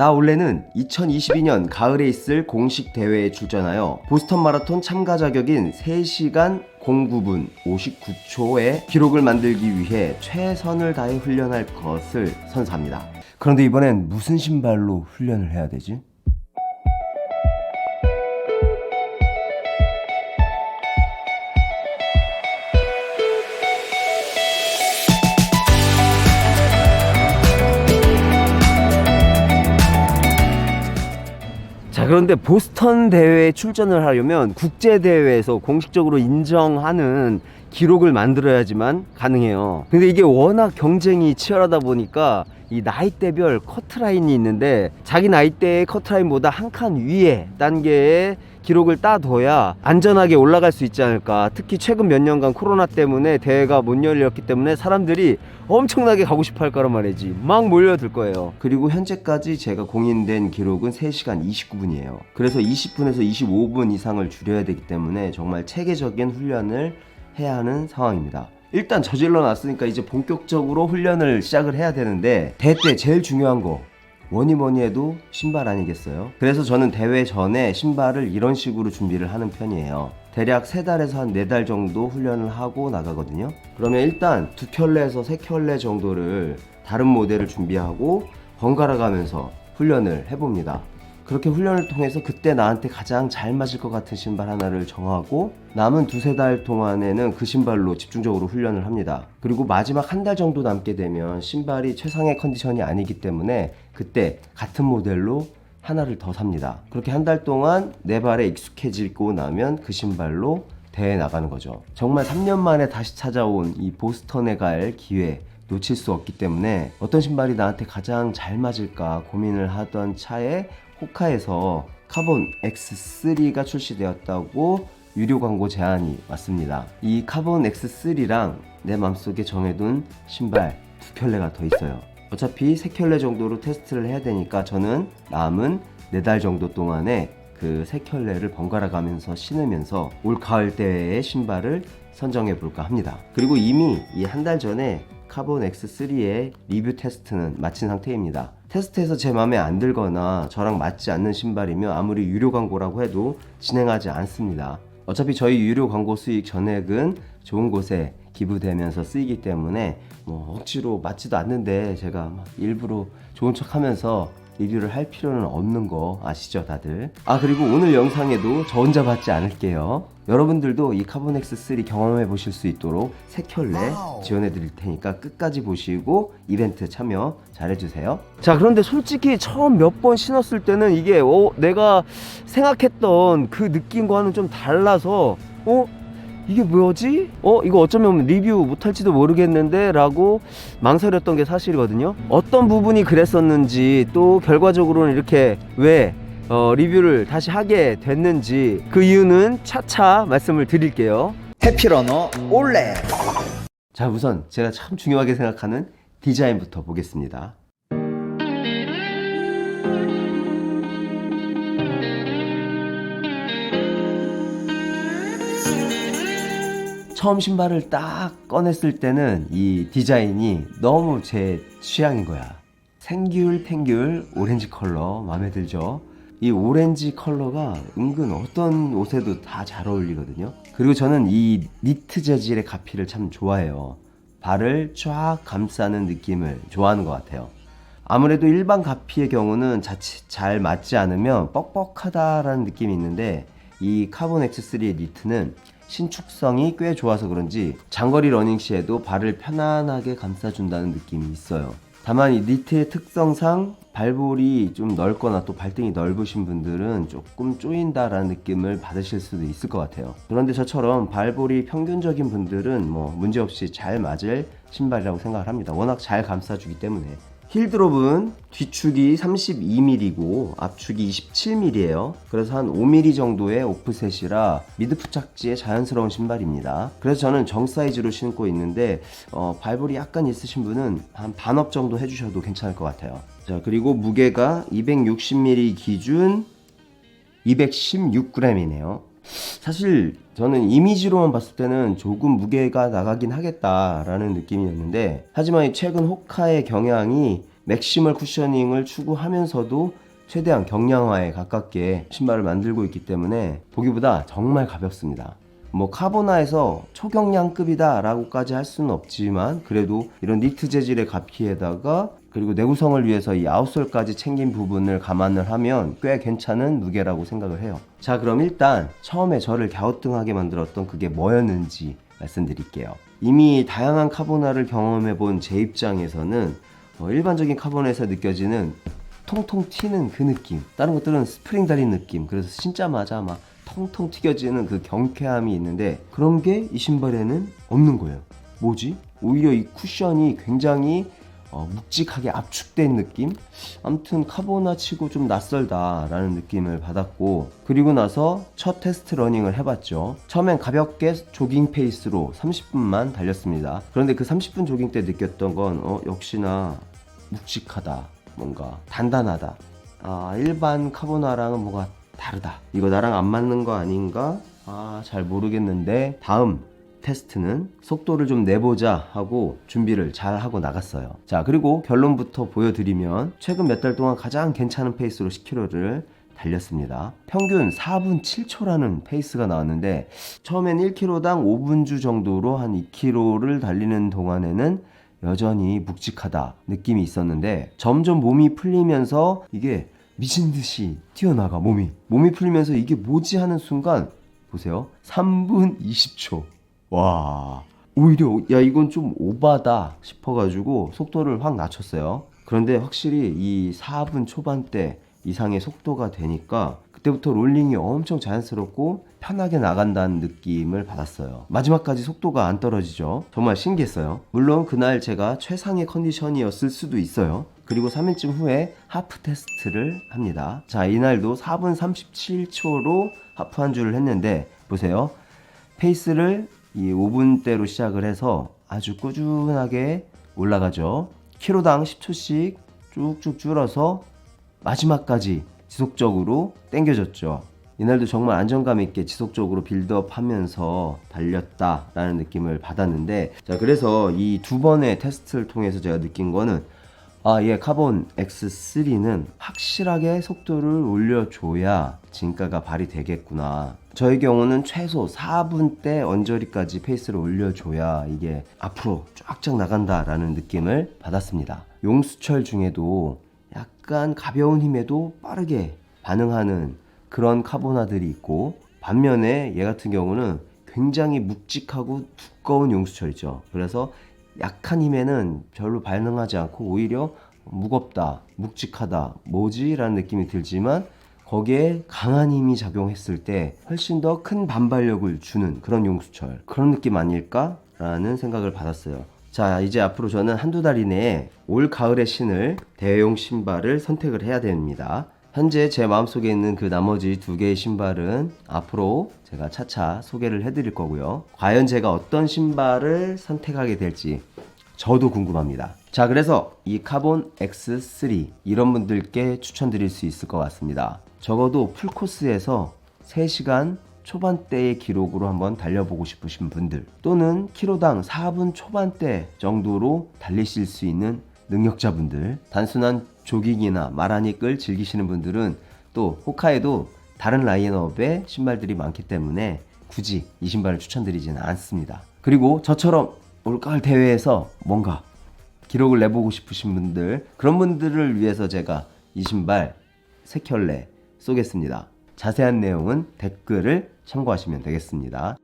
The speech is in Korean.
나 원래는 2022년 가을에 있을 공식 대회에 출전하여 보스턴 마라톤 참가 자격인 3시간 09분 59초의 기록을 만들기 위해 최선을 다해 훈련할 것을 선사합니다. 그런데 이번엔 무슨 신발로 훈련을 해야 되지? 그런데 보스턴 대회에 출전을 하려면 국제 대회에서 공식적으로 인정하는 기록을 만들어야지만 가능해요. 근데 이게 워낙 경쟁이 치열하다 보니까 이 나이대별 커트라인이 있는데 자기 나이대의 커트라인보다 한 칸 위에 단계의 기록을 따둬야 안전하게 올라갈 수 있지 않을까. 특히 최근 몇 년간 코로나 때문에 대회가 못 열렸기 때문에 사람들이 엄청나게 가고 싶어 할 거란 말이지. 막 몰려들 거예요. 그리고 현재까지 제가 공인된 기록은 3시간 29분이에요. 그래서 20분에서 25분 이상을 줄여야 되기 때문에 정말 체계적인 훈련을 해야 하는 상황입니다. 일단 저질러 놨으니까 이제 본격적으로 훈련을 시작을 해야 되는데 대회 때 제일 중요한 거 뭐니 뭐니 해도 신발 아니겠어요? 그래서 저는 대회 전에 신발을 이런 식으로 준비를 하는 편이에요. 대략 세 달에서 한네달 정도 훈련을 하고 나가거든요. 그러면 일단 두 켤레에서 세 켤레 정도를 다른 모델을 준비하고 번갈아 가면서 훈련을 해봅니다. 그렇게 훈련을 통해서 그때 나한테 가장 잘 맞을 것 같은 신발 하나를 정하고 남은 두세 달 동안에는 그 신발로 집중적으로 훈련을 합니다. 그리고 마지막 한 달 정도 남게 되면 신발이 최상의 컨디션이 아니기 때문에 그때 같은 모델로 하나를 더 삽니다. 그렇게 한 달 동안 내 발에 익숙해지고 나면 그 신발로 대회 나가는 거죠. 정말 3년 만에 다시 찾아온 이 보스턴에 갈 기회 놓칠 수 없기 때문에 어떤 신발이 나한테 가장 잘 맞을까 고민을 하던 차에 호카에서 카본 X3가 출시되었다고 유료 광고 제안이 왔습니다. 이 카본 X3랑 내 맘속에 정해둔 신발 두 켤레가 더 있어요. 어차피 세 켤레 정도로 테스트를 해야 되니까 저는 남은 네 달 정도 동안에 그 세 켤레를 번갈아 가면서 신으면서 올 가을 대회의 신발을 선정해 볼까 합니다. 그리고 이미 이 한 달 전에 카본 X3의 리뷰 테스트는 마친 상태입니다. 테스트에서 제 마음에 안 들거나 저랑 맞지 않는 신발이면 아무리 유료 광고라고 해도 진행하지 않습니다. 어차피 저희 유료 광고 수익 전액은 좋은 곳에 기부되면서 쓰이기 때문에 뭐 억지로 맞지도 않는데 제가 막 일부러 좋은 척 하면서 리뷰를 할 필요는 없는 거 아시죠 다들? 아 그리고 오늘 영상에도 저 혼자 받지 않을게요. 여러분들도 이 카본X3 경험해 보실 수 있도록 세 켤레 지원해 드릴 테니까 끝까지 보시고 이벤트 참여 잘 해주세요. 자 그런데 솔직히 처음 몇 번 신었을 때는 이게 어, 내가 생각했던 그 느낌과는 좀 달라서 어? 이게 뭐지? 어 이거 어쩌면 리뷰 못할지도 모르겠는데 라고 망설였던 게 사실이거든요. 어떤 부분이 그랬었는지 또 결과적으로는 이렇게 왜 어, 리뷰를 다시 하게 됐는지 그 이유는 차차 말씀을 드릴게요. 해피러너 올레. 자 우선 제가 참 중요하게 생각하는 디자인부터 보겠습니다 처음 신발을 딱 꺼냈을 때는 이 디자인이 너무 제 취향인 거야. 생귤, 탱귤, 오렌지 컬러 마음에 들죠? 이 오렌지 컬러가 은근 어떤 옷에도 다 잘 어울리거든요. 그리고 저는 이 니트 재질의 가피를 참 좋아해요. 발을 쫙 감싸는 느낌을 좋아하는 것 같아요. 아무래도 일반 가피의 경우는 자칫 잘 맞지 않으면 뻑뻑하다라는 느낌이 있는데 이 카본 X3의 니트는 신축성이 꽤 좋아서 그런지 장거리 러닝 시에도 발을 편안하게 감싸준다는 느낌이 있어요. 다만 이 니트의 특성상 발볼이 좀 넓거나 또 발등이 넓으신 분들은 조금 쪼인다라는 느낌을 받으실 수도 있을 것 같아요. 그런데 저처럼 발볼이 평균적인 분들은 뭐 문제없이 잘 맞을 신발이라고 생각을 합니다. 워낙 잘 감싸주기 때문에. 힐드롭은 뒤축이 32mm이고 앞축이 27mm예요. 그래서 한 5mm 정도의 오프셋이라 미드풋 착지에 자연스러운 신발입니다. 그래서 저는 정 사이즈로 신고 있는데 어, 발볼이 약간 있으신 분은 한 반업 정도 해주셔도 괜찮을 것 같아요. 자 그리고 무게가 260mm 기준 216g이네요. 사실 저는 이미지로만 봤을 때는 조금 무게가 나가긴 하겠다라는 느낌이었는데 하지만 이 최근 호카의 경향이 맥시멀 쿠셔닝을 추구하면서도 최대한 경량화에 가깝게 신발을 만들고 있기 때문에 보기보다 정말 가볍습니다. 뭐 카보나에서 초경량급이다 라고까지 할 수는 없지만 그래도 이런 니트 재질의 가피에다가 그리고 내구성을 위해서 이 아웃솔까지 챙긴 부분을 감안을 하면 꽤 괜찮은 무게라고 생각을 해요. 자 그럼 일단 처음에 저를 갸우뚱하게 만들었던 그게 뭐였는지 말씀드릴게요. 이미 다양한 카보나를 경험해 본 제 입장에서는 어, 일반적인 카보나에서 느껴지는 통통 튀는 그 느낌 다른 것들은 스프링 달린 느낌 그래서 신자마자 막 통통 튀겨지는 그 경쾌함이 있는데 그런 게 이 신발에는 없는 거예요. 뭐지? 오히려 이 쿠션이 굉장히 어, 묵직하게 압축된 느낌? 아무튼 카보나 치고 좀 낯설다라는 느낌을 받았고 그리고 나서 첫 테스트 러닝을 해봤죠. 처음엔 가볍게 조깅 페이스로 30분만 달렸습니다. 그런데 그 30분 조깅 때 느꼈던 건 어, 역시나 묵직하다 뭔가 단단하다. 아 일반 카보나랑은 뭐가 다르다. 이거 나랑 안 맞는 거 아닌가? 아 잘 모르겠는데 다음 테스트는 속도를 좀 내보자 하고 준비를 잘 하고 나갔어요. 자 그리고 결론부터 보여드리면 최근 몇 달 동안 가장 괜찮은 페이스로 10km를 달렸습니다. 평균 4분 7초라는 페이스가 나왔는데 처음엔 1km당 5분 주 정도로 한 2km를 달리는 동안에는 여전히 묵직하다 느낌이 있었는데 점점 몸이 풀리면서 이게 미친 듯이 튀어나가 몸이. 몸이 풀리면서 이게 뭐지 하는 순간 보세요. 3분 20초 와 오히려 야 이건 좀 오바다 싶어가지고 속도를 확 낮췄어요 그런데 확실히 이 4분 초반대 이상의 속도가 되니까 그때부터 롤링이 엄청 자연스럽고 편하게 나간다는 느낌을 받았어요. 마지막까지 속도가 안 떨어지죠. 정말 신기했어요. 물론 그날 제가 최상의 컨디션이었을 수도 있어요. 그리고 3일쯤 후에 하프 테스트를 합니다. 자, 이날도 4분 37초로 하프 한 줄을 했는데 보세요. 페이스를 이 5분대로 시작을 해서 아주 꾸준하게 올라가죠. 키로당 10초씩 쭉쭉 줄어서 마지막까지 지속적으로 땡겨졌죠. 이날도 정말 안정감 있게 지속적으로 빌드업 하면서 달렸다라는 느낌을 받았는데 자 그래서 이 두 번의 테스트를 통해서 제가 느낀 거는 아, 예, 카본 X3는 확실하게 속도를 올려줘야 진가가 발휘 되겠구나. 저의 경우는 최소 4분대 언저리까지 페이스를 올려줘야 이게 앞으로 쫙쫙 나간다라는 느낌을 받았습니다. 용수철 중에도 약간 가벼운 힘에도 빠르게 반응하는 그런 카보나들이 있고 반면에 얘 같은 경우는 굉장히 묵직하고 두꺼운 용수철이죠. 그래서 약한 힘에는 별로 반응하지 않고 오히려 무겁다, 묵직하다, 뭐지? 라는 느낌이 들지만 거기에 강한 힘이 작용했을 때 훨씬 더 큰 반발력을 주는 그런 용수철. 그런 느낌 아닐까? 라는 생각을 받았어요. 자, 이제 앞으로 저는 한두 달 이내에 올 가을에 신을 대용 신발을 선택을 해야 됩니다. 현재 제 마음속에 있는 그 나머지 두 개의 신발은 앞으로 제가 차차 소개를 해드릴 거고요. 과연 제가 어떤 신발을 선택하게 될지 저도 궁금합니다. 자, 그래서 이 카본 X3 이런 분들께 추천드릴 수 있을 것 같습니다. 적어도 풀코스에서 3시간 초반대의 기록으로 한번 달려보고 싶으신 분들 또는 키로당 4분 초반대 정도로 달리실 수 있는 능력자분들 단순한 조깅이나 마라닉을 즐기시는 분들은 또 호카에도 다른 라인업의 신발들이 많기 때문에 굳이 이 신발을 추천드리지는 않습니다. 그리고 저처럼 올가을 대회에서 뭔가 기록을 내보고 싶으신 분들 그런 분들을 위해서 제가 이 신발 세 켤레 쏘겠습니다. 자세한 내용은 댓글을 참고하시면 되겠습니다.